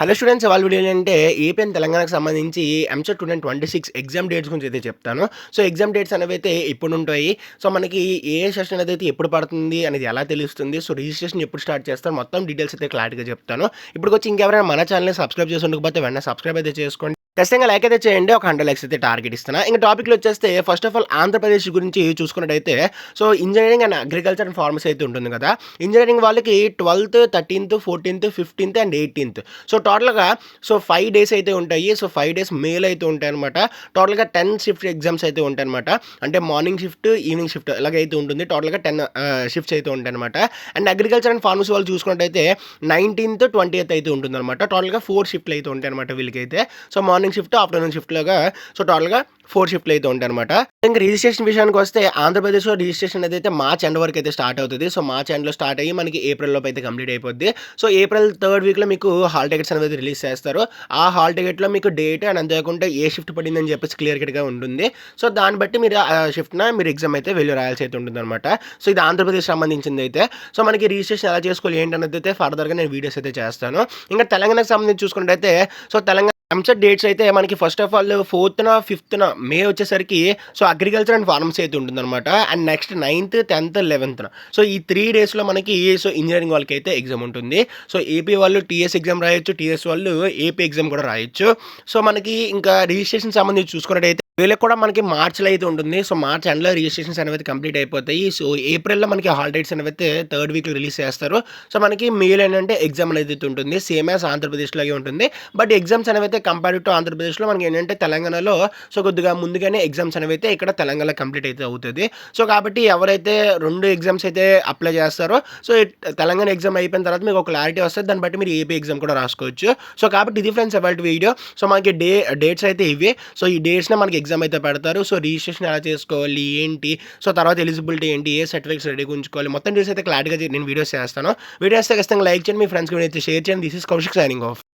Hello students వాళ్ళ video ఏంటంటే AP and తెలంగాణకు సంబంధించి EAMCET two twenty six exam dates గురించి అయితే చెప్తాను. సో ఎగ్జామ్ డేట్స్ అనేవి అయితే ఎప్పుడు ఉంటాయి సో మనకి ఏ సెషన్ అయితే ఎప్పుడు పడుతుంది అనేది ఎలా తెలుస్తుంది? సో రిజిస్ట్రేషన్ ఎప్పుడు స్టార్ట్ చేస్తారు? మొత్తం డీటెయిల్స్ అయితే క్లారిటీగా చెప్తాను. ఇప్పుడు వచ్చి ఇంకెవరైనా మన ఛానల్ని సబ్స్క్రైబ్ చేసి ఉండకపోతే వెంటనే సబ్స్క్రైబ్ అయితే చేసుకోండి. ఖచ్చితంగా లైక్ అయితే చేయండి. ఒక హండ్రెడ్ లైక్స్ అయితే టార్గెట్ ఇస్తున్నా. ఇంకా టాపిక్లో వచ్చేస్తే ఫస్ట్ ఆఫ్ ఆల్ ఆంధ్రప్రదేశ్ గురించి చూసుకున్నట్టయితే so engineering and agriculture and pharmacy అయితే ఉంటుంది కదా. ఇంజనీరింగ్ వాళ్ళకి twelfth thirteenth fourteenth fifteenth and eighteenth so టోటల్గా సో ఫైవ్ డేస్ అయితే ఉంటాయి. సో ఫైవ్ డేస్ మేల్ అయితే ఉంటాయి అనమాట టోటల్గా టెన్ షిఫ్ట్ ఎగ్జామ్స్ అయితే ఉంటాయి అనమాట అంటే మార్నింగ్ షిఫ్ట్ ఈవినింగ్ షిఫ్ట్ ఇలాగైతే ఉంటుంది. టోటల్గా టెన్ షిఫ్ట్స్ అయితే ఉంటాయి అనమాట అండ్ అగ్రికల్చర్ అండ్ ఫార్మసీ వాళ్ళు చూసుకున్నట్టయితే నైన్టీన్త్ ట్వంటీ ఎయిత్ అయితే ఉంటుంది అనమాట టోటల్గా ఫోర్ షిఫ్ట్లు అయితే ఉంటాయి అనమాట వీళ్ళకైతే. So morning shift afternoon shift లాగా. సో టోటల్గా ఫోర్ షిఫ్ట్లు అయితే ఉంటాయి అనమాట ఇంకా రిజిస్ట్రేషన్ విషయానికి వస్తే ఆంధ్రప్రదేశ్లో రిజిస్ట్రేషన్ అయితే మార్చ్ ఎండ్ వరకు అయితే స్టార్ట్ అవుతుంది. సో మార్చ్ ఎండ్లో స్టార్ట్ అయ్యి మనకి ఏప్రిల్ లోపు అయితే కంప్లీట్ అయిపోద్ది. సో ఏప్రిల్ థర్డ్ వీక్లో మీకు హాల్ టికెట్స్ అనేది రిలీజ్ చేస్తారు. ఆ హాల్ టికెట్లో మీకు డేట్ అండ్ అంతేకాకుండా ఏ షిఫ్ట్ పడిందని చెప్పేసి క్లియర్ కట్గా ఉంటుంది. సో దాన్ని బట్టి మీరు ఆ షిఫ్ట్న మీరు ఎగ్జామ్ అయితే వెళ్ళి రాయాల్సి అయితే ఉంటుంది అనమాట సో ఇది ఆంధ్రప్రదేశ్ సంబంధించింది అయితే. సో మనకి రిజిస్ట్రేషన్ ఎలా చేసుకోవాలి ఏంటనేది అయితే ఫర్దర్గా నేను వీడియోస్ అయితే చేస్తాను. ఇంకా తెలంగాణకు సంబంధించి చూసుకుంటే సో తెలంగాణ ఎంసెట్ డేట్స్ అయితే మనకి ఫస్ట్ ఆఫ్ ఆల్ ఫోర్త్న ఫిఫ్త్న మే వచ్చేసరికి సో అగ్రికల్చర్ అండ్ ఫార్మసీ అయితే ఉంటుందన్నమాట. అండ్ నెక్స్ట్ నైన్త్ టెన్త్ లెవెన్త్న సో ఈ త్రీ డేస్లో మనకి సో ఇంజనీరింగ్ వాళ్ళకి అయితే ఎగ్జామ్ ఉంటుంది. సో ఏపీ వాళ్ళు టీఎస్ ఎగ్జామ్ రాయొచ్చు టీఎస్ వాళ్ళు ఏపీ ఎగ్జామ్ కూడా రాయొచ్చు. సో మనకి ఇంకా రిజిస్ట్రేషన్ సంబంధించి చూసుకున్నట్టయితే వీళ్ళకి కూడా మనకి మార్చ్లో అయితే ఉంటుంది. సో మార్చ్ ఎండ్లో రిజిస్ట్రేషన్స్ అనేవి కంప్లీట్ అయిపోతాయి. సో ఏప్రిల్లో మనకి హాల్ డేట్స్ అనేవి అయితే థర్డ్ వీక్లో రిలీజ్ చేస్తారు. సో మనకి మెయిల్ ఏంటంటే ఎగ్జామ్ అనేది ఉంటుంది. సేమ్ యాజ్ ఆంధ్రప్రదేశ్లాగే ఉంటుంది. బట్ ఎగ్జామ్స్ అనేవి అయితే కంపేర్ టు ఆంధ్రప్రదేశ్లో మనకి ఏంటంటే తెలంగాణలో సో కొద్దిగా ముందుగానే ఎగ్జామ్స్ అనేవి అయితే ఇక్కడ తెలంగాణ కంప్లీట్ అయితే అవుతుంది. సో కాబట్టి ఎవరైతే రెండు ఎగ్జామ్స్ అయితే అప్లై చేస్తారో సో తెలంగాణ ఎగ్జామ్ అయిపోయిన తర్వాత మీకు ఒక క్లారిటీ వస్తుంది. దాన్ని బట్టి మీరు ఏపీ ఎగ్జామ్ కూడా రాసుకోవచ్చు. సో కాబట్టి ఇది ఫ్రెండ్స్ అబౌట్ వీడియో. సో మనకి డే డేట్స్ అయితే ఇవి. సో ఈ డేట్స్నే మనకి ఎగ్జామ్ అయితే పెడతారు. సో రిజిస్ట్రేషన్ ఎలా చేసుకోవాలి? ఏంటి? సో తర్వాత ఎలిజిబిలిటీ ఏంటి? ఏ సర్టిఫికేట్స్ రెడీ ఉంచుకోవాలి మొత్తం డీటెయిల్స్ అయితే క్లారిటీగా నేను వీడియోస్ చేస్తాను. వీడియోస్ ఖచ్చితంగా లైక్ చేయండి. మీ ఫ్రెండ్స్కి అయితే షేర్ చేయండి. This is Kaushik signing off